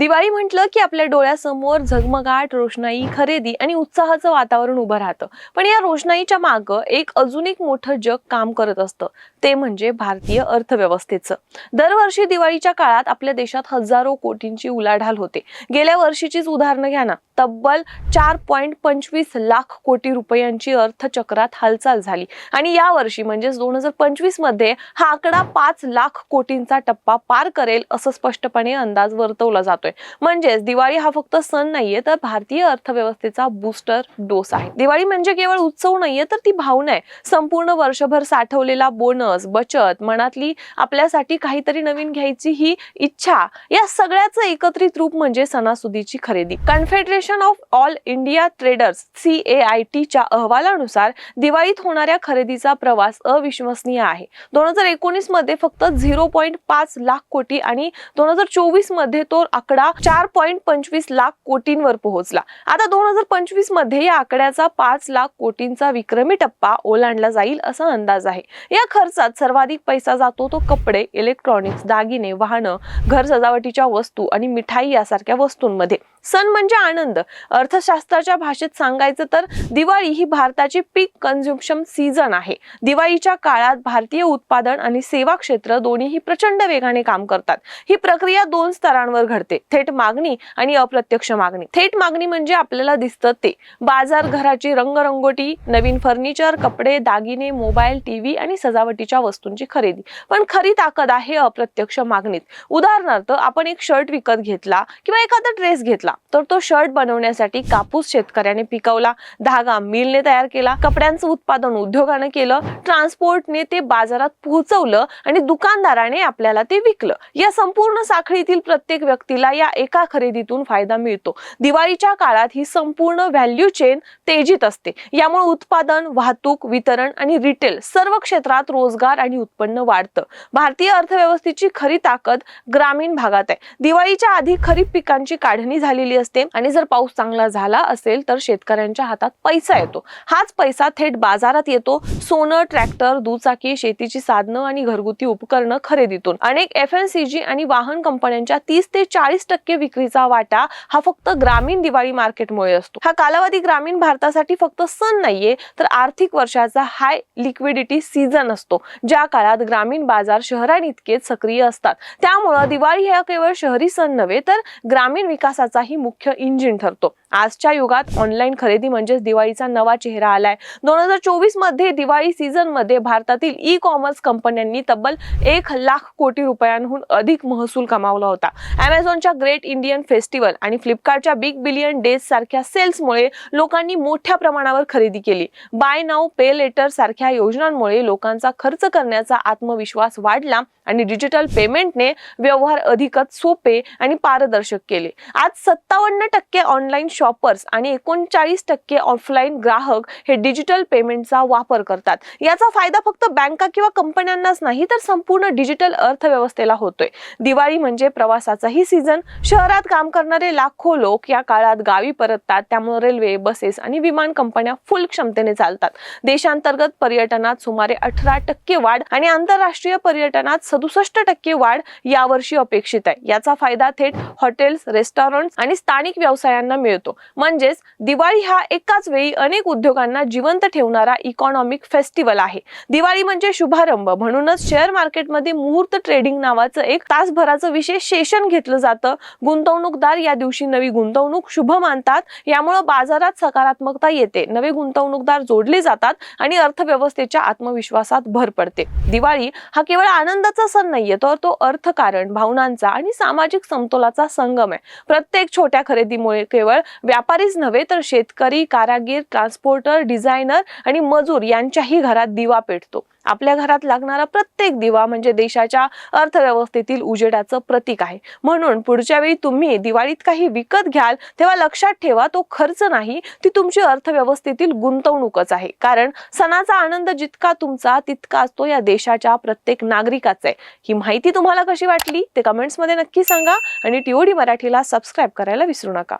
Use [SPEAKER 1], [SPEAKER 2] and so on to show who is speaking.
[SPEAKER 1] दिवाळी म्हटलं की आपल्या डोळ्यासमोर झगमगाट रोषणाई खरेदी आणि उत्साहाचं वातावरण उभं राहतं. पण या रोषणाईच्या मागं एक अजून एक मोठं जग काम करत असतं. ते म्हणजे भारतीय अर्थव्यवस्थेचं. दरवर्षी दिवाळीच्या काळात आपल्या देशात हजारो कोटींची उलाढाल होते. गेल्या वर्षीचीच उदाहरणं घ्या ना. तब्बल चार पॉईंट पंचवीस लाख कोटी रुपयांची अर्थचक्रात हालचाल झाली. आणि या वर्षी म्हणजेच दोन हजार पंचवीसमध्ये हा आकडा पाच लाख कोटींचा टप्पा पार करेल असं स्पष्टपणे अंदाज वर्तवला जातोय. म्हणजेच दिवाळी हा फक्त सण नाहीये तर भारतीय अर्थव्यवस्थेचा बूस्टर डोस आहे. दिवाळी म्हणजे केवळ उत्सव नाहीये तर ती भावना आहे. संपूर्ण वर्षभर साठवलेला बोनस बचत मनातली आपल्यासाठी काहीतरी नवीन घ्यायची ही इच्छा या सगळ्याचं एकत्रित रूप म्हणजे सणासुदीची खरेदी. Confederation of all India traders C A I टीच्या अहवालानुसार दिवाळीत होणाऱ्या खरेदीचा प्रवास अविश्वसनीय आहे. दोन हजार एकोणीसमध्ये फक्त झिरो पॉईंट पाच लाख कोटी आणि दोन हजार चोवीसमध्ये तो आकडा चार पॉईंट पंचवीस लाख कोटींवर पोहोचला. आता दोन हजार पंचवीसमध्ये या आकड्याचा पाच लाख कोटींचा विक्रमी टप्पा ओलांडला जाईल असा अंदाज आहे. या खर्चात सर्वाधिक पैसा जातो तो कपडे इलेक्ट्रॉनिक्स दागिने वाहनं घर सजावटीच्या वस्तू आणि मिठाई यासारख्या वस्तूंमध्ये. सण म्हणजे आनंद. अर्थशास्त्राच्या भाषेत सांगायचं तर दिवाळी ही भारताची पीक कन्झ्युम्शन सीझन आहे. दिवाळीच्या काळात भारतीय उत्पादन आणि सेवा क्षेत्र दोन्हीही प्रचंड वेगाने काम करतात. ही प्रक्रिया दोन स्तरांवर घडते. थेट मागणी आणि अप्रत्यक्ष मागणी. थेट मागणी म्हणजे आपल्याला दिसतं ते. बाजार घराची रंगरंगोटी नवीन फर्निचर कपडे दागिने मोबाईल टीव्ही आणि सजावटीच्या वस्तूंची खरेदी. पण खरी ताकद आहे अप्रत्यक्ष मागणीत. उदाहरणार्थ आपण एक शर्ट विकत घेतला किंवा एखादा ड्रेस घेतला. तर तो शर्ट बनवण्यासाठी कापूस शेतकऱ्याने पिकवला. धागा मिलने तयार केला. कपड्यांचं उत्पादन उद्योगाने केलं. ट्रान्सपोर्टने ते बाजारात पोहोचवलं आणि दुकानदाराने आपल्याला ते विकलं. या संपूर्ण साखळीतील प्रत्येक व्यक्तीला या एका खरेदीतून फायदा मिळतो. दिवाळीच्या काळात ही संपूर्ण व्हॅल्यू चेन तेजीत असते. यामुळे उत्पादन वाहतूक वितरण आणि रिटेल सर्व क्षेत्रात रोजगार आणि उत्पन्न वाढतं. भारतीय अर्थव्यवस्थेची खरी ताकद ग्रामीण भागात आहे. दिवाळीच्या आधी खरीप पिकांची काढणी झाली झालेली असते. आणि जर पाऊस चांगला झाला असेल तर शेतकऱ्यांच्या हातात पैसा येतो. हाच पैसा थेट बाजारात येतो. सोनं ट्रॅक्टर दुचाकी शेतीची साधनं आणि घरगुती उपकरणं खरेदीतून. अनेक एफ एन सी जी आणि वाहन कंपन्यांच्या तीस ते चाळीस टक्के विक्रीचा वाटा हा फक्त ग्रामीण दिवाळी मार्केटमुळे असतो. हा कालावधी ग्रामीण भारतासाठी फक्त सण नाहीये तर आर्थिक वर्षाचा हाय लिक्विडिटी सीझन असतो. ज्या काळात ग्रामीण बाजार शहरांइतकेच सक्रिय असतात. त्यामुळं दिवाळी हा केवळ शहरी सण नव्हे तर ग्रामीण विकासाचाही मुख्य इंजिन ठरतो. आजच्या युगात ऑनलाईन खरेदी म्हणजेच दिवाळीचा नवा चेहरा आलाय. दोन हजार चोवीसमध्ये दिवाळी सीझनमध्ये भारतातील ई कॉमर्स कंपन्यांनी तब्बल एक लाख कोटी रुपयांहून अधिक महसूल कमावला होता. अमेझॉनच्या ग्रेट इंडियन फेस्टिवल आणि फ्लिपकार्टच्या बिग बिलियन डेज सारख्या सेल्समुळे लोकांनी मोठ्या प्रमाणावर खरेदी केली. बाय नाव पे लेटर सारख्या योजनांमुळे लोकांचा खर्च करण्याचा आत्मविश्वास वाढला आणि डिजिटल पेमेंटने व्यवहार अधिकच सोपे आणि पारदर्शक केले. आज सत्तावन्न टक्के ऑनलाईन शॉपर्स आणि एकोणचाळीस टक्के ऑफलाईन ग्राहक हे डिजिटल पेमेंटचा वापर करतात. याचा फायदा फक्त बँका किंवा कंपन्यांनाच नाही तर संपूर्ण डिजिटल अर्थव्यवस्थेला होतोय. दिवाळी म्हणजे प्रवासाचाही सीझन शहरात काम करणारे लाखो लोक या काळात गावी परततात. त्यामुळे रेल्वे बसेस आणि विमान कंपन्या फुल क्षमतेने चालतात. देशांतर्गत पर्यटनात सुमारे अठरा टक्के वाढ आणि आंतरराष्ट्रीय पर्यटनात सदुसष्ट टक्के वाढ यावर्षी अपेक्षित आहे. याचा फायदा थेट हॉटेल्स रेस्टॉरंट आणि स्थानिक व्यवसायांना मिळतो. म्हणजेच दिवाळी हा एकाच वेळी अनेक उद्योगांना जिवंत ठेवणारा इकॉनॉमिक फेस्टिवल आहे. दिवाळी म्हणजे शुभारंभ. म्हणूनच शेअर मार्केटमध्ये मुहूर्त ट्रेडिंग नावाचं एक तासभराचं विशेष सेशन घेतलं जातं. गुंतवणूकदार या दिवशी नवी गुंतवणूक शुभ मानतात. यामुळे बाजारात सकारात्मकता येते. नवे गुंतवणूकदार जोडले जातात आणि अर्थव्यवस्थेच्या आत्मविश्वासात भर पडते. दिवाळी हा केवळ आनंदाचा सण नाहीये तर तो अर्थकारण भावनांचा आणि सामाजिक समतोलाचा संगम आहे. प्रत्येक छोट्या खरेदीमुळे केवळ व्यापारीच नव्हे तर शेतकरी कारागीर ट्रान्सपोर्टर डिझायनर आणि मजूर यांच्याही घरात दिवा पेटतो. आपल्या घरात लागणारा प्रत्येक दिवा म्हणजे देशाच्या अर्थव्यवस्थेतील उजेडाचं प्रतीक आहे. म्हणून पुढच्या वेळी तुम्ही दिवाळीत काही विकत घ्याल तेव्हा लक्षात ठेवा तो खर्च नाही ती तुमची अर्थव्यवस्थेतील गुंतवणूकच आहे. कारण सणाचा आनंद जितका तुमचा तितका असतो या देशाच्या प्रत्येक नागरिकाचा आहे. ही माहिती तुम्हाला कशी वाटली ते कमेंट्समध्ये नक्की सांगा आणि टीओडी मराठीला सबस्क्राईब करायला विसरू नका.